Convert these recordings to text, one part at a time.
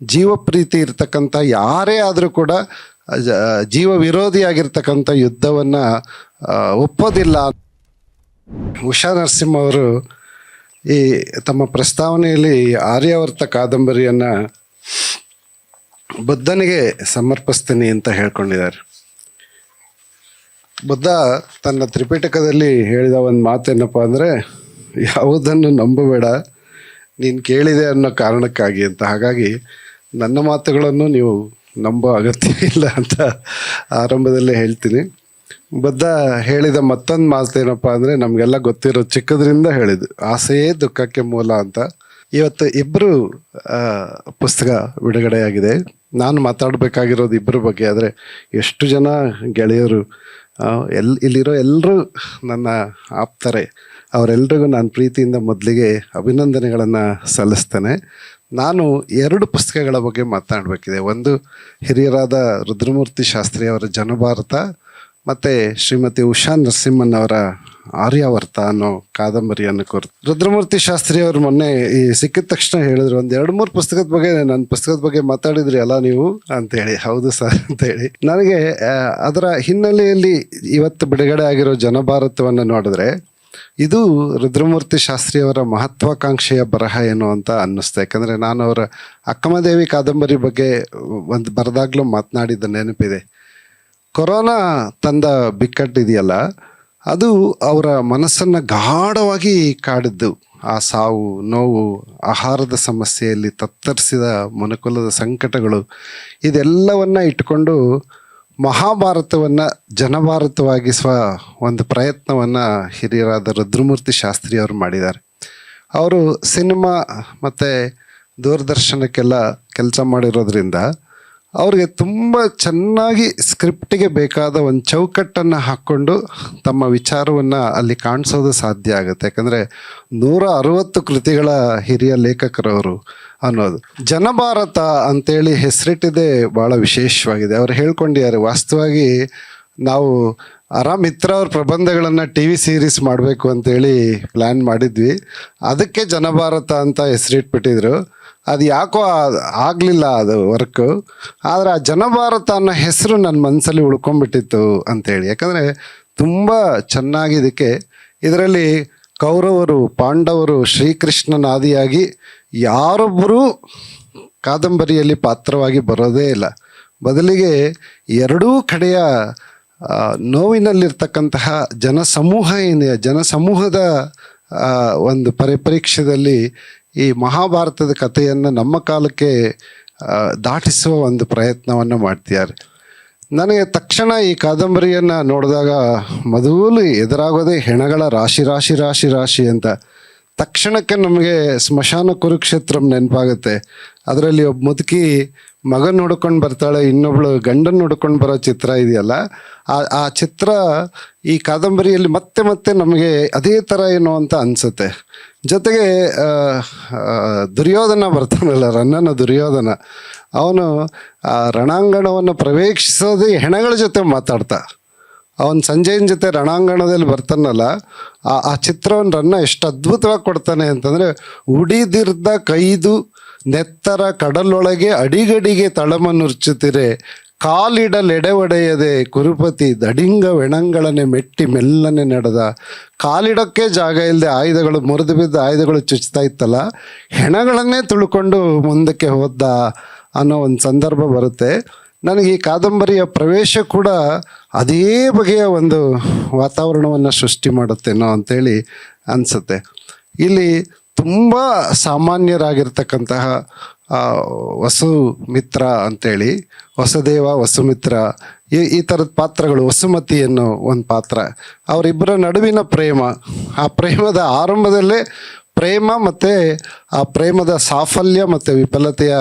ಜೀವ ಪ್ರೀತಿ ಇರ್ತಕ್ಕಂಥ ಯಾರೇ ಆದರೂ ಕೂಡ ಜೀವ ವಿರೋಧಿಯಾಗಿರ್ತಕ್ಕಂಥ ಯುದ್ಧವನ್ನು ಒಪ್ಪೋದಿಲ್ಲ. ಉಷಾ ನರಸಿಂಹ ಅವರು ಈ ತಮ್ಮ ಪ್ರಸ್ತಾವನೆಯಲ್ಲಿ ಆರ್ಯಾವರ್ತ ಕಾದಂಬರಿಯನ್ನು ಬುದ್ಧನಿಗೆ ಸಮರ್ಪಿಸ್ತೀನಿ ಅಂತ ಹೇಳ್ಕೊಂಡಿದ್ದಾರೆ. ಬುದ್ಧ ತನ್ನ ತ್ರಿಪಿಟಕದಲ್ಲಿ ಹೇಳಿದ ಒಂದು ಮಾತೇನಪ್ಪ ಅಂದರೆ, ಯಾವುದನ್ನು ನಂಬಬೇಡ, ನೀನು ಕೇಳಿದೆ ಅನ್ನೋ ಕಾರಣಕ್ಕಾಗಿ ಅಂತ. ಹಾಗಾಗಿ ನನ್ನ ಮಾತುಗಳನ್ನು ನೀವು ನಂಬೋ ಅಗತ್ಯ ಇಲ್ಲ ಅಂತ ಆರಂಭದಲ್ಲೇ ಹೇಳ್ತೀನಿ. ಬದ್ಧ ಹೇಳಿದ ಮತ್ತೊಂದು ಮಾತು ಏನಪ್ಪ ಅಂದರೆ, ನಮಗೆಲ್ಲ ಗೊತ್ತಿರೋ ಚಿಕ್ಕದ್ರಿಂದ ಹೇಳಿದ್ದು. ಆಸೆಯೇ ದುಃಖಕ್ಕೆ ಮೂಲ ಅಂತ. ಇವತ್ತು ಇಬ್ಬರು ಪುಸ್ತಕ ಬಿಡುಗಡೆಯಾಗಿದೆ. ನಾನು ಮಾತಾಡಬೇಕಾಗಿರೋದು ಇಬ್ಬರ ಬಗ್ಗೆ ಆದರೆ, ಎಷ್ಟು ಜನ ಗೆಳೆಯರು ಎಲ್, ಇಲ್ಲಿರೋ ಎಲ್ಲರೂ ನನ್ನ ಆಪ್ತಾರೆ. ಅವರೆಲ್ರಿಗೂ ನಾನು ಪ್ರೀತಿಯಿಂದ ಮೊದಲಿಗೆ ಅಭಿನಂದನೆಗಳನ್ನು ಸಲ್ಲಿಸ್ತೇನೆ. ನಾನು ಎರಡು ಪುಸ್ತಕಗಳ ಬಗ್ಗೆ ಮಾತನಾಡಬೇಕಿದೆ. ಒಂದು ಹಿರಿಯರಾದ ರುದ್ರಮೂರ್ತಿ ಶಾಸ್ತ್ರಿ ಅವರ ಜನಭಾರತ ಮತ್ತು ಶ್ರೀಮತಿ ಉಷಾ ನರಸಿಂಹನ್ ಅವರ ಆರ್ಯಾವರ್ತ ಅನ್ನೋ ಕಾದಂಬರಿಯನ್ನು ಕುರಿತು. ರುದ್ರಮೂರ್ತಿ ಶಾಸ್ತ್ರಿ ಅವರು ಮೊನ್ನೆ ಈ ಸಿಕ್ಕಿದ ತಕ್ಷಣ ಹೇಳಿದ್ರು, ಒಂದು ಎರಡು ಮೂರು ಪುಸ್ತಕದ ಬಗ್ಗೆ ನನ್ನ ಪುಸ್ತಕದ ಬಗ್ಗೆ ಮಾತಾಡಿದ್ರಿ ಅಲ್ಲ ನೀವು? ಅಂತೇಳಿ. ಹೌದು ಸರ್ ಅಂತೇಳಿ. ನನಗೆ ಅದರ ಹಿನ್ನೆಲೆಯಲ್ಲಿ ಇವತ್ತು ಬಿಡುಗಡೆ ಆಗಿರೋ ಜನಭಾರತವನ್ನು ನೋಡಿದ್ರೆ ಇದು ರುದ್ರಮೂರ್ತಿ ಶಾಸ್ತ್ರಿಯವರ ಮಹತ್ವಾಕಾಂಕ್ಷೆಯ ಬರಹ ಏನು ಅಂತ ಅನ್ನಿಸ್ತು, ಯಾಕಂದರೆ ನಾನು ಅವರ ಅಕ್ಕಮದೇವಿ ಕಾದಂಬರಿ ಬಗ್ಗೆ ಒಂದು ಬರೆದಾಗ್ಲೂ ಮಾತನಾಡಿದ ನೆನಪಿದೆ. ಕೊರೋನಾ ತಂದ ಬಿಕ್ಕಟ್ಟಿದೆಯಲ್ಲ, ಅದು ಅವರ ಮನಸ್ಸನ್ನು ಗಾಢವಾಗಿ ಕಾಡಿದ್ದು. ಆ ಸಾವು, ನೋವು, ಆಹಾರದ ಸಮಸ್ಯೆಯಲ್ಲಿ ತತ್ತರಿಸಿದ ಮನುಕುಲದ ಸಂಕಟಗಳು, ಇದೆಲ್ಲವನ್ನು ಇಟ್ಕೊಂಡು ಮಹಾಭಾರತವನ್ನು ಜನಭಾರತವಾಗಿಸುವ ಒಂದು ಪ್ರಯತ್ನವನ್ನು ಹಿರಿಯರಾದ ರುದ್ರಮೂರ್ತಿ ಶಾಸ್ತ್ರಿ ಅವರು ಮಾಡಿದ್ದಾರೆ. ಅವರು ಸಿನಿಮಾ ಮತ್ತು ದೂರದರ್ಶನಕ್ಕೆಲ್ಲ ಕೆಲಸ ಮಾಡಿರೋದ್ರಿಂದ ಅವ್ರಿಗೆ ತುಂಬ ಚೆನ್ನಾಗಿ ಸ್ಕ್ರಿಪ್ಟಿಗೆ ಬೇಕಾದ ಒಂದು ಚೌಕಟ್ಟನ್ನು ಹಾಕ್ಕೊಂಡು ತಮ್ಮ ವಿಚಾರವನ್ನು ಅಲ್ಲಿ ಕಾಣಿಸೋದು ಸಾಧ್ಯ ಆಗುತ್ತೆ. ಯಾಕಂದರೆ ನೂರ ಅರವತ್ತು ಕೃತಿಗಳ ಹಿರಿಯ ಲೇಖಕರವರು ಅನ್ನೋದು. ಜನಭಾರತ ಅಂತೇಳಿ ಹೆಸರಿಟ್ಟಿದೆ ಭಾಳ ವಿಶೇಷವಾಗಿದೆ. ಅವ್ರು ಹೇಳ್ಕೊಂಡಿದ್ದಾರೆ ವಾಸ್ತವಾಗಿ ನಾವು ಆರಾಮ್ ಮಿತ್ರ ಅವ್ರ ಪ್ರಬಂಧಗಳನ್ನು ಟಿ ವಿ ಸೀರೀಸ್ ಮಾಡಬೇಕು ಅಂತೇಳಿ ಪ್ಲ್ಯಾನ್ ಮಾಡಿದ್ವಿ. ಅದಕ್ಕೆ ಜನಭಾರತ ಅಂತ ಹೆಸರಿಟ್ಬಿಟ್ಟಿದ್ರು. ಅದು ಯಾಕೋ ಆಗಲಿಲ್ಲ ಅದು ವರ್ಕು ಆದರೆ ಆ ಜನಭಾರತ ಅನ್ನೋ ಹೆಸರು ನನ್ನ ಮನಸ್ಸಲ್ಲಿ ಉಳ್ಕೊಂಡ್ಬಿಟ್ಟಿತ್ತು ಅಂತೇಳಿ. ಯಾಕಂದರೆ ತುಂಬ ಚೆನ್ನಾಗಿ ಇದಕ್ಕೆ ಇದರಲ್ಲಿ ಕೌರವರು, ಪಾಂಡವರು, ಶ್ರೀಕೃಷ್ಣನ ಆದಿಯಾಗಿ ಯಾರೊಬ್ಬರೂ ಕಾದಂಬರಿಯಲ್ಲಿ ಪಾತ್ರವಾಗಿ ಬರೋದೇ ಇಲ್ಲ. ಬದಲಿಗೆ ಎರಡೂ ಕಡೆಯ ನೋವಿನಲ್ಲಿರ್ತಕ್ಕಂತಹ ಜನಸಮೂಹ ಏನಿದೆ, ಜನಸಮೂಹದ ಒಂದು ಪರಿಪರೀಕ್ಷೆಯಲ್ಲಿ ಈ ಮಹಾಭಾರತದ ಕಥೆಯನ್ನು ನಮ್ಮ ಕಾಲಕ್ಕೆ ದಾಟಿಸುವ ಒಂದು ಪ್ರಯತ್ನವನ್ನು ಮಾಡ್ತಿದ್ದಾರೆ. ನನಗೆ ತಕ್ಷಣ ಈ ಕಾದಂಬರಿಯನ್ನು ನೋಡಿದಾಗ ಮೊದಲು ಎದುರಾಗೋದೇ ಹೆಣಗಳ ರಾಶಿ ರಾಶಿ ರಾಶಿ ರಾಶಿ ಅಂತ ತಕ್ಷಣಕ್ಕೆ ನಮಗೆ ಸ್ಮಶಾನ ಕುರುಕ್ಷೇತ್ರಂ ನೆನಪಾಗುತ್ತೆ. ಅದರಲ್ಲಿ ಒಬ್ಬ ಮುದುಕಿ ಮಗನ ನೋಡ್ಕೊಂಡು ಬರ್ತಾಳೆ, ಇನ್ನೊಬ್ಳು ಗಂಡನ ನೋಡ್ಕೊಂಡು ಬರೋ ಚಿತ್ರ ಇದೆಯಲ್ಲ, ಆ ಆ ಚಿತ್ರ ಈ ಕಾದಂಬರಿಯಲ್ಲಿ ಮತ್ತೆ ಮತ್ತೆ ನಮಗೆ ಅದೇ ಥರ ಏನೋ ಅಂತ ಅನಿಸುತ್ತೆ. ಜೊತೆಗೆ ದುರ್ಯೋಧನ ಬರ್ತಾನಲ್ಲ, ರನ್ನನ ದುರ್ಯೋಧನ. ಅವನು ಆ ರಣಾಂಗಣವನ್ನು ಪ್ರವೇಶಿಸೋದೇ ಹೆಣಗಳ ಜೊತೆ ಮಾತಾಡ್ತಾ. ಅವನು ಸಂಜಯನ ಜೊತೆ ರಣಾಂಗಣದಲ್ಲಿ ಬರ್ತಾನಲ್ಲ, ಆ ಆ ಚಿತ್ರವನ್ನು ರನ್ನ ಎಷ್ಟು ಅದ್ಭುತವಾಗಿ ಕೊಡ್ತಾನೆ ಅಂತಂದರೆ ಉಡಿದಿರ್ದ ಕೈದು ನೆತ್ತರ ಕಡಲೊಳಗೆ ಅಡಿಗಡಿಗೆ ತಳಮನುರ್ಚುತ್ತಿರೆ ಕಾಲಿಡಲೆಡೆ ಒಡೆಯದೆ ಕುರುಪತಿ ದಡಿಂಗ ವೆಣಂಗಳನೆ ಮೆಟ್ಟಿ ಮೆಲ್ಲನೆ ನಡೆದ. ಕಾಲಿಡೋಕ್ಕೆ ಜಾಗ ಇಲ್ಲದೆ ಆಯುಧಗಳು, ಮುರಿದು ಬಿದ್ದ ಆಯುಧಗಳು ಚುಚ್ತಾ ಇತ್ತಲ್ಲ, ಹೆಣಗಳನ್ನೇ ತುಳ್ಕೊಂಡು ಮುಂದಕ್ಕೆ ಹೋದ ಅನ್ನೋ ಒಂದು ಸಂದರ್ಭ ಬರುತ್ತೆ. ನನಗೆ ಈ ಕಾದಂಬರಿಯ ಪ್ರವೇಶ ಕೂಡ ಅದೇ ಬಗೆಯ ಒಂದು ವಾತಾವರಣವನ್ನು ಸೃಷ್ಟಿ ಮಾಡುತ್ತೇನೋ ಅಂಥೇಳಿ ಅನಿಸುತ್ತೆ. ಇಲ್ಲಿ ತುಂಬ ಸಾಮಾನ್ಯರಾಗಿರ್ತಕ್ಕಂತಹ ವಸು ಮಿತ್ರ ಅಂತೇಳಿ, ವಸುದೇವ ವಸುಮಿತ್ರ ಈ ಈ ಥರದ ಪಾತ್ರಗಳು ವಸುಮತಿ ಅನ್ನೋ ಒಂದು ಪಾತ್ರ. ಅವರಿಬ್ಬರ ನಡುವಿನ ಪ್ರೇಮ, ಆ ಪ್ರೇಮದ ಆರಂಭದಲ್ಲೇ ಪ್ರೇಮ ಮತ್ತು ಆ ಪ್ರೇಮದ ಸಾಫಲ್ಯ ಮತ್ತು ವಿಫಲತೆಯ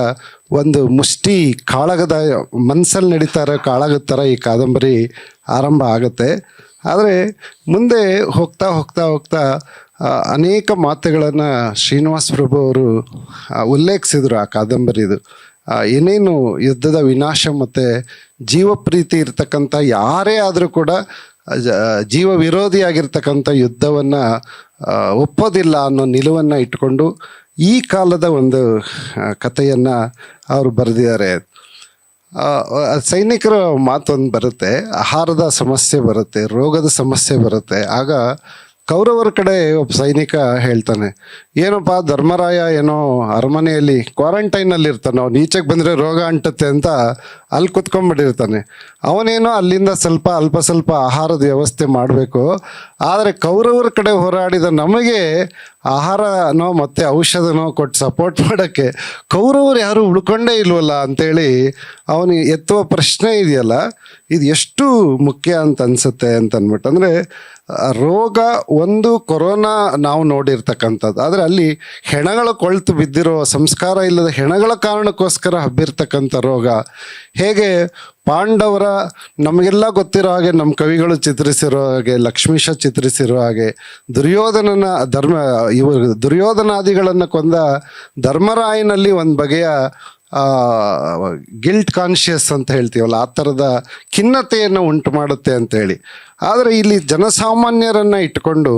ಒಂದು ಮುಷ್ಟಿ ಕಾಳಗದ ಮನಸ್ಸಲ್ಲಿ ನಡೀತಾ ಇರೋ ಕಾಳಗದ ಥರ ಈ ಕಾದಂಬರಿ ಆರಂಭ ಆಗುತ್ತೆ. ಆದರೆ ಮುಂದೆ ಹೋಗ್ತಾ ಹೋಗ್ತಾ ಹೋಗ್ತಾ ಅನೇಕ ಮಾತುಗಳನ್ನು ಶ್ರೀನಿವಾಸ ಪ್ರಭು ಅವರು ಉಲ್ಲೇಖಿಸಿದರು ಆ ಕಾದಂಬರಿದು. ಏನೇನು ಯುದ್ಧದ ವಿನಾಶ ಮತ್ತು ಜೀವ ಪ್ರೀತಿ ಇರ್ತಕ್ಕಂಥ ಯಾರೇ ಆದರೂ ಕೂಡ ಜೀವ ವಿರೋಧಿಯಾಗಿರ್ತಕ್ಕಂಥ ಯುದ್ಧವನ್ನು ಒಪ್ಪೋದಿಲ್ಲ ಅನ್ನೋ ನಿಲುವನ್ನು ಇಟ್ಕೊಂಡು ಈ ಕಾಲದ ಒಂದು ಕಥೆಯನ್ನು ಅವರು ಬರೆದಿದ್ದಾರೆ. ಸೈನಿಕರ ಮಾತೊಂದು ಬರುತ್ತೆ, ಆಹಾರದ ಸಮಸ್ಯೆ ಬರುತ್ತೆ, ರೋಗದ ಸಮಸ್ಯೆ ಬರುತ್ತೆ. ಆಗ ಕೌರವರ ಕಡೆ ಒಬ್ಬ ಸೈನಿಕ ಹೇಳ್ತಾನೆ, ಏನಪ್ಪ ಧರ್ಮರಾಯ ಏನೋ ಅರಮನೆಯಲ್ಲಿ ಕ್ವಾರಂಟೈನಲ್ಲಿ ಇರ್ತಾನೆ, ಅವ್ನು ಈಚೆಗೆ ಬಂದರೆ ರೋಗ ಅಂಟುತ್ತೆ ಅಂತ ಅಲ್ಲಿ ಕುತ್ಕೊಂಡ್ಬಿಟ್ಟಿರ್ತಾನೆ. ಅವನೇನೋ ಅಲ್ಲಿಂದ ಸ್ವಲ್ಪ ಅಲ್ಪ ಸ್ವಲ್ಪ ಆಹಾರದ ವ್ಯವಸ್ಥೆ ಮಾಡಬೇಕು, ಆದರೆ ಕೌರವರ ಕಡೆ ಹೋರಾಡಿದ ನಮಗೆ ಆಹಾರನೋ ಮತ್ತು ಔಷಧನೋ ಕೊಟ್ಟು ಸಪೋರ್ಟ್ ಮಾಡೋಕ್ಕೆ ಕೌರವರು ಯಾರು ಉಳ್ಕೊಂಡೇ ಇಲ್ವಲ್ಲ ಅಂತೇಳಿ ಅವನಿಗೆ ಎತ್ತುವ ಪ್ರಶ್ನೆ ಇದೆಯಲ್ಲ ಇದು ಎಷ್ಟು ಮುಖ್ಯ ಅಂತ ಅನ್ಸುತ್ತೆ ಅಂತ ಅಂದ್ಬಿಟ್ಟು ಅಂದರೆ ರೋಗ ಒಂದು ಕೊರೋನಾ ನಾವು ನೋಡಿರ್ತಕ್ಕಂಥದ್ದು. ಆದರೆ ಅಲ್ಲಿ ಹೆಣಗಳ ಕೊಳ್ತು ಬಿದ್ದಿರೋ ಸಂಸ್ಕಾರ ಇಲ್ಲದ ಹೆಣಗಳ ಕಾರಣಕ್ಕೋಸ್ಕರ ಹಬ್ಬಿರ್ತಕ್ಕಂಥ ರೋಗ. ಹೇಗೆ ಪಾಂಡವರ ನಮಗೆಲ್ಲ ಗೊತ್ತಿರೋ ಹಾಗೆ ನಮ್ಮ ಕವಿಗಳು ಚಿತ್ರಿಸಿರೋ ಹಾಗೆ, ಲಕ್ಷ್ಮೀಶ ಚಿತ್ರಿಸಿರೋ ಹಾಗೆ, ದುರ್ಯೋಧನನ ಧರ್ಮ, ಇವರು ದುರ್ಯೋಧನಾದಿಗಳನ್ನು ಕೊಂದ ಧರ್ಮರಾಯನಲ್ಲಿ ಒಂದು ಬಗೆಯ ಗಿಲ್ಟ್ ಕಾನ್ಷಿಯಸ್ ಅಂತ ಹೇಳ್ತೀವಲ್ಲ, ಆ ಥರದ ಖಿನ್ನತೆಯನ್ನು ಉಂಟು ಮಾಡುತ್ತೆ ಅಂತೇಳಿ ಆದರೆ ಇಲ್ಲಿ ಜನಸಾಮಾನ್ಯರನ್ನು ಇಟ್ಕೊಂಡು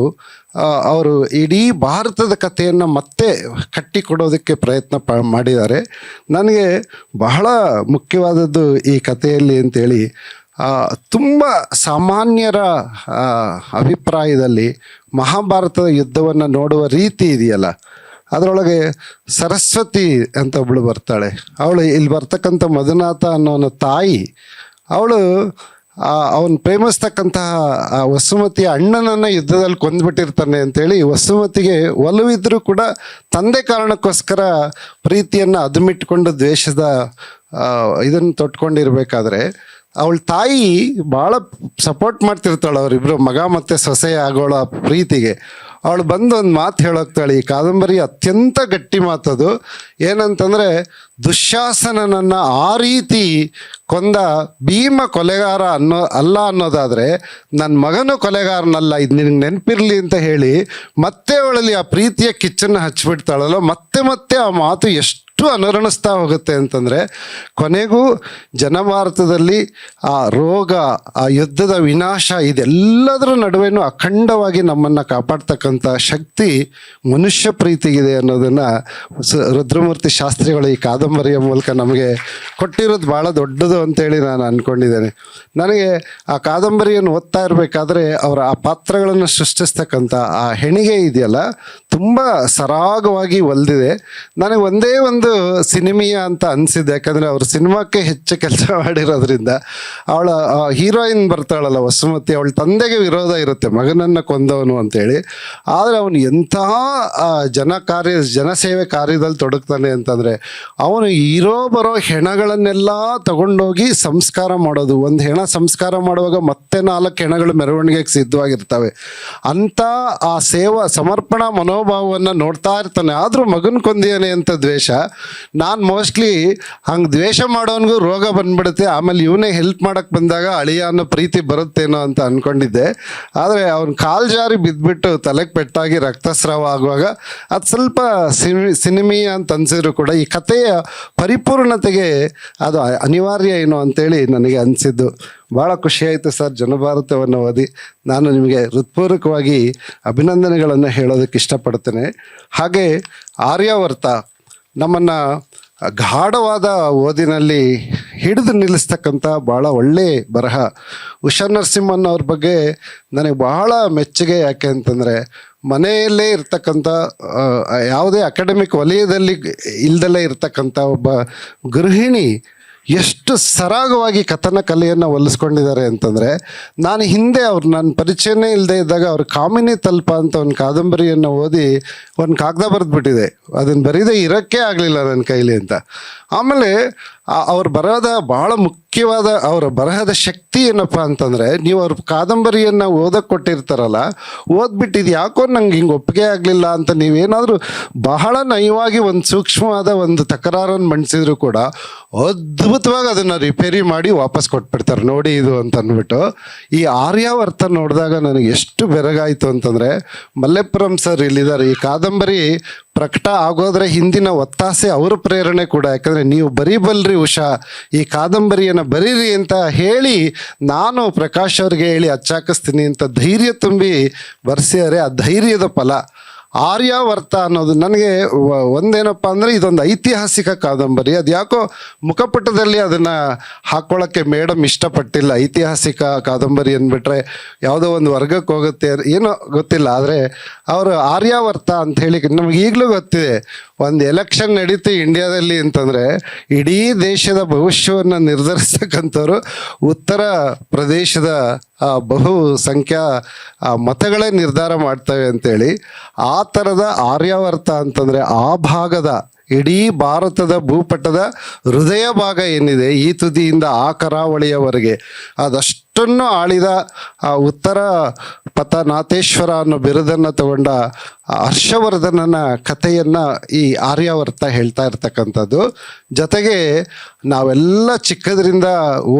ಅವರು ಇಡೀ ಭಾರತದ ಕಥೆಯನ್ನು ಮತ್ತೆ ಕಟ್ಟಿಕೊಡೋದಕ್ಕೆ ಪ್ರಯತ್ನ ಪ, ಮಾಡಿದ್ದಾರೆ. ನನಗೆ ಬಹಳ ಮುಖ್ಯವಾದದ್ದು ಈ ಕಥೆಯಲ್ಲಿ ಅಂತೇಳಿ ತುಂಬ ಸಾಮಾನ್ಯರ ಅಭಿಪ್ರಾಯದಲ್ಲಿ ಮಹಾಭಾರತದ ಯುದ್ಧವನ್ನು ನೋಡುವ ರೀತಿ ಇದೆಯಲ್ಲ. ಅದರೊಳಗೆ ಸರಸ್ವತಿ ಅಂತ ಒಬ್ಳು ಬರ್ತಾಳೆ. ಅವಳು ಇಲ್ಲಿ ಬರ್ತಕ್ಕಂಥ ಮಧುನಾಥ ಅನ್ನೋನ ತಾಯಿ, ಅವಳು ಅವನು ಪ್ರೇಮಿಸ್ತಕ್ಕಂತಹ ಆ ವಸುಮತಿಯ ಅಣ್ಣನನ್ನು ಯುದ್ಧದಲ್ಲಿ ಕೊಂದ್ಬಿಟ್ಟಿರ್ತಾನೆ ಅಂತೇಳಿ ವಸುಮತಿಗೆ ಒಲವಿದ್ರೂ ಕೂಡ ತಂದೆ ಕಾರಣಕ್ಕೋಸ್ಕರ ಪ್ರೀತಿಯನ್ನು ಅದುಮಿಟ್ಕೊಂಡು ದ್ವೇಷದ ಇದನ್ನು ತೊಟ್ಕೊಂಡಿರ್ಬೇಕಾದ್ರೆ ಅವಳ ತಾಯಿ ಭಾಳ ಸಪೋರ್ಟ್ ಮಾಡ್ತಿರ್ತಾಳೆ ಅವರಿಬ್ಬರು ಮಗ ಮತ್ತು ಸೊಸೆ ಆಗೋಳ ಪ್ರೀತಿಗೆ. ಅವಳು ಬಂದು ಒಂದು ಮಾತು ಹೇಳೋಗ್ತಾಳೆ ಈ ಕಾದಂಬರಿ ಅತ್ಯಂತ ಗಟ್ಟಿ ಮಾತದು. ಏನಂತಂದರೆ, ದುಶ್ಯಾಸನನನ್ನು ಆ ರೀತಿ ಕೊಂದ ಭೀಮ ಕೊಲೆಗಾರ ಅನ್ನೋ, ಅಲ್ಲ ಅನ್ನೋದಾದರೆ ನನ್ನ ಮಗನು ಕೊಲೆಗಾರನಲ್ಲ, ಇದು ನಿನಗೆ ನೆನಪಿರಲಿ ಅಂತ ಹೇಳಿ ಮತ್ತೆ ಅವಳಲ್ಲಿ ಆ ಪ್ರೀತಿಯ ಕಿಚ್ಚನ್ನು ಹಚ್ಚಿಬಿಡ್ತಾಳಲ್ಲ ಮತ್ತೆ ಮತ್ತೆ ಆ ಮಾತು ಎಷ್ಟು ಅನುರಣಿಸ್ತಾ ಹೋಗುತ್ತೆ ಅಂತಂದರೆ ಕೊನೆಗೂ ಜನಭಾರತದಲ್ಲಿ ಆ ರೋಗ, ಆ ಯುದ್ಧದ ವಿನಾಶ, ಇದೆಲ್ಲದರ ನಡುವೆನೂ ಅಖಂಡವಾಗಿ ನಮ್ಮನ್ನು ಕಾಪಾಡ್ತಕ್ಕಂಥ ಶಕ್ತಿ ಮನುಷ್ಯ ಪ್ರೀತಿಗಿದೆ ಅನ್ನೋದನ್ನು ರುದ್ರಮೂರ್ತಿ ಶಾಸ್ತ್ರಿಗಳು ಈ ಕಾದಂಬರಿಯ ಮೂಲಕ ನಮಗೆ ಕೊಟ್ಟಿರೋದು ಭಾಳ ದೊಡ್ಡದು ಅಂತೇಳಿ ನಾನು ಅಂದ್ಕೊಂಡಿದ್ದೇನೆ ನನಗೆ ಆ ಕಾದಂಬರಿಯನ್ನು ಓದ್ತಾ ಇರಬೇಕಾದ್ರೆ ಅವರ ಆ ಪಾತ್ರಗಳನ್ನು ಸೃಷ್ಟಿಸ್ತಕ್ಕಂಥ ಆ ಹೆಣಿಗೆ ಇದೆಯಲ್ಲ, ತುಂಬ ಸರಾಗವಾಗಿ ಒಲ್ದಿದೆ. ನನಗೆ ಒಂದೇ ಒಂದು ಸಿನಿಮೀಯ ಅಂತ ಅನಿಸಿದೆ. ಯಾಕಂದರೆ ಅವ್ರ ಸಿನಿಮಾಕ್ಕೆ ಹೆಚ್ಚು ಕೆಲಸ ಮಾಡಿರೋದ್ರಿಂದ ಅವಳ ಹೀರೋಯಿನ್ ಬರ್ತಾಳಲ್ಲ ವಸುಮತಿ, ಅವಳ ತಂದೆಗೆ ವಿರೋಧ ಇರುತ್ತೆ, ಮಗನನ್ನು ಕೊಂದವನು ಅಂತೇಳಿ. ಆದರೆ ಅವನು ಎಂತಹ ಜನ ಕಾರ್ಯ ಜನಸೇವೆ ಕಾರ್ಯದಲ್ಲಿ ತೊಡಗ್ತಾನೆ ಅಂತಂದರೆ ಅವನು ಇರೋ ಬರೋ ಹೆಣಗಳನ್ನೆಲ್ಲ ತಗೊಂಡೋಗಿ ಸಂಸ್ಕಾರ ಮಾಡೋದು. ಒಂದು ಹೆಣ ಸಂಸ್ಕಾರ ಮಾಡುವಾಗ ಮತ್ತೆ ನಾಲ್ಕು ಹೆಣಗಳು ಮೆರವಣಿಗೆಗೆ ಸಿದ್ಧವಾಗಿರ್ತವೆ. ಅಂಥ ಆ ಸೇವಾ, ಸಮರ್ಪಣಾ ಮನೋಭಾವವನ್ನು ನೋಡ್ತಾ ಇರ್ತಾನೆ. ಆದರೂ ಮಗನ ಕೊಂದಿಯಾನೆ ಅಂತ ದ್ವೇಷ. ನಾನು ಮೋಸ್ಟ್ಲಿ ಹಂಗೆ ದ್ವೇಷ ಮಾಡೋನ್ಗೂ ರೋಗ ಬಂದ್ಬಿಡುತ್ತೆ, ಆಮೇಲೆ ಇವನೇ ಹೆಲ್ಪ್ ಮಾಡೋಕ್ಕೆ ಬಂದಾಗ ಅಳಿಯ ಅನ್ನೋ ಪ್ರೀತಿ ಬರುತ್ತೇನೋ ಅಂತ ಅಂದ್ಕೊಂಡಿದ್ದೆ ಆದರೆ ಅವ್ನ ಕಾಲು ಜಾರಿ ಬಿದ್ದುಬಿಟ್ಟು ತಲೆಗೆ ಪೆಟ್ಟಾಗಿ ರಕ್ತಸ್ರಾವ ಆಗುವಾಗ ಅದು ಸ್ವಲ್ಪ ಸಿನಿ ಸಿನಿಮೀಯ ಅಂತ ಅನ್ಸಿದ್ರು ಕೂಡ ಈ ಕಥೆಯ ಪರಿಪೂರ್ಣತೆಗೆ ಅದು ಅನಿವಾರ್ಯ ಏನು ಅಂತೇಳಿ ನನಗೆ ಅನಿಸಿದ್ದು. ಭಾಳ ಖುಷಿಯಾಯಿತು ಸರ್, ಜನಭಾರತವನ್ನು ಓದಿ. ನಾನು ನಿಮಗೆ ಹೃತ್ಪೂರ್ವಕವಾಗಿ ಅಭಿನಂದನೆಗಳನ್ನು ಹೇಳೋದಕ್ಕೆ ಇಷ್ಟಪಡ್ತೇನೆ. ಹಾಗೆ ಆರ್ಯಾವರ್ತ ನಮ್ಮನ್ನು ಗಾಢವಾದ ಓದಿನಲ್ಲಿ ಹಿಡಿದು ನಿಲ್ಲಿಸ್ತಕ್ಕಂಥ ಭಾಳ ಒಳ್ಳೆ ಬರಹ. ಉಷಾ ನರಸಿಂಹನ್ ಅವ್ರ ಬಗ್ಗೆ ನನಗೆ ಬಹಳ ಮೆಚ್ಚುಗೆ ಯಾಕೆ ಅಂತಂದರೆ, ಮನೆಯಲ್ಲೇ ಇರ್ತಕ್ಕಂಥ ಯಾವುದೇ ಅಕಾಡೆಮಿಕ್ ವಲಯದಲ್ಲಿ ಇಲ್ದಲ್ಲೇ ಇರ್ತಕ್ಕಂಥ ಒಬ್ಬ ಗೃಹಿಣಿ ಎಷ್ಟು ಸರಾಗವಾಗಿ ಕಥನ ಕಲೆಯನ್ನು ಒಲಿಸ್ಕೊಂಡಿದ್ದಾರೆ ಅಂತಂದರೆ, ನಾನು ಹಿಂದೆ ಅವ್ರು ನನ್ನ ಪರಿಚಯನೇ ಇಲ್ಲದೆ ಇದ್ದಾಗ ಅವ್ರ ಕಾಮಿನಿ ತಲ್ಪ ಅಂತ ಒಂದು ಕಾದಂಬರಿಯನ್ನು ಓದಿ ಒಂದು ಕಾಗದ ಬರೆದ್ಬಿಟ್ಟಿದೆ. ಅದನ್ನು ಬರೀದೇ ಇರೋಕ್ಕೆ ಆಗಲಿಲ್ಲ ನನ್ನ ಕೈಲಿ ಅಂತ. ಆಮೇಲೆ ಅವ್ರ ಬರಹದ ಬಹಳ ಮುಖ್ಯವಾದ ಅವರ ಬರಹದ ಶಕ್ತಿ ಏನಪ್ಪ ಅಂತಂದರೆ, ನೀವು ಅವ್ರ ಕಾದಂಬರಿಯನ್ನು ಓದಕ್ಕೆ ಕೊಟ್ಟಿರ್ತಾರಲ್ಲ ಓದ್ಬಿಟ್ಟು ಇದು ಯಾಕೋ ನಂಗೆ ಹಿಂಗೆ ಒಪ್ಪಿಗೆ ಆಗಲಿಲ್ಲ ಅಂತ ನೀವೇನಾದರೂ ಬಹಳ ನಯವಾಗಿ ಒಂದು ಸೂಕ್ಷ್ಮವಾದ ಒಂದು ತಕರಾರನ್ನು ಮಂಡಿಸಿದ್ರು ಕೂಡ ಅದ್ಭುತವಾಗಿ ಅದನ್ನು ರಿಪೇರಿ ಮಾಡಿ ವಾಪಸ್ ಕೊಟ್ಬಿಡ್ತಾರೆ. ನೋಡಿ ಇದು ಅಂತ ಅಂದ್ಬಿಟ್ಟು ಈ ಆರ್ಯಾವರ್ತ ನೋಡಿದಾಗ ನನಗೆ ಎಷ್ಟು ಬೆರಗಾಯಿತು ಅಂತಂದರೆ, ಮಲ್ಲೆಪುರಂ ಸರ್ ಇಲ್ಲಿದ್ದಾರೆ. ಈ ಕಾದಂಬರಿ ಪ್ರಕಟ ಆಗೋದ್ರ ಹಿಂದಿನ ಒತ್ತಾಸೆ ಅವ್ರ ಪ್ರೇರಣೆ ಕೂಡ. ಯಾಕಂದರೆ ನೀವು ಬರೀಬಲ್ರಿ ಉಷಾ, ಈ ಕಾದಂಬರಿಯನ್ನು ಬರೀರಿ ಅಂತ ಹೇಳಿ ನಾನು ಪ್ರಕಾಶ್ ಅವ್ರಿಗೆ ಹೇಳಿ ಅಚ್ಚಾಕಿಸ್ತೀನಿ ಅಂತ ಧೈರ್ಯ ತುಂಬಿ ಬರ್ಸಿದರೆ ಆ ಧೈರ್ಯದ ಫಲ. ಆರ್ಯಾವರ್ತ ಅನ್ನೋದು ನನಗೆ ಒಂದೇನಪ್ಪ ಅಂದರೆ ಇದೊಂದು ಐತಿಹಾಸಿಕ ಕಾದಂಬರಿ. ಅದು ಯಾಕೋ ಮುಖಪುಟದಲ್ಲಿ ಅದನ್ನು ಹಾಕ್ಕೊಳ್ಳೋಕ್ಕೆ ಮೇಡಮ್ ಇಷ್ಟಪಟ್ಟಿಲ್ಲ. ಐತಿಹಾಸಿಕ ಕಾದಂಬರಿ ಅಂದ್ಬಿಟ್ರೆ ಯಾವುದೋ ಒಂದು ವರ್ಗಕ್ಕೆ ಹೋಗುತ್ತೆ ಏನೋ ಗೊತ್ತಿಲ್ಲ. ಆದರೆ ಅವರು ಆರ್ಯಾವರ್ತ ಅಂತ ಹೇಳಿ ನಮ್ಗೆ ಈಗಲೂ ಗೊತ್ತಿದೆ. ಒಂದು ಎಲೆಕ್ಷನ್ ನಡೀತು ಇಂಡಿಯಾದಲ್ಲಿ ಅಂತಂದರೆ, ಇಡೀ ದೇಶದ ಭವಿಷ್ಯವನ್ನು ನಿರ್ಧರಿಸ್ತಕ್ಕಂಥವ್ರು ಉತ್ತರ ಪ್ರದೇಶದ ಬಹು ಸಂಖ್ಯಾ ಮತಗಳೇ ನಿರ್ಧಾರ ಮಾಡ್ತವೆ ಅಂತೇಳಿ, ಆ ಥರದ ಆರ್ಯಾವರ್ತ ಅಂತಂದರೆ ಆ ಭಾಗದ ಇಡೀ ಭಾರತದ ಭೂಪಟದ ಹೃದಯ ಭಾಗ ಏನಿದೆ, ಈ ತುದಿಯಿಂದ ಆ ಕರಾವಳಿಯವರೆಗೆ ಅದಷ್ಟನ್ನು ಆಳಿದ ಆ ಉತ್ತರ ಪಥನಾಥೇಶ್ವರ ಅನ್ನೋ ಬಿರುದನ್ನು ತಗೊಂಡ ಹರ್ಷವರ್ಧನನ ಕಥೆಯನ್ನು ಈ ಆರ್ಯವರ್ತ ಹೇಳ್ತಾ ಇರ್ತಕ್ಕಂಥದ್ದು. ಜೊತೆಗೆ ನಾವೆಲ್ಲ ಚಿಕ್ಕದ್ರಿಂದ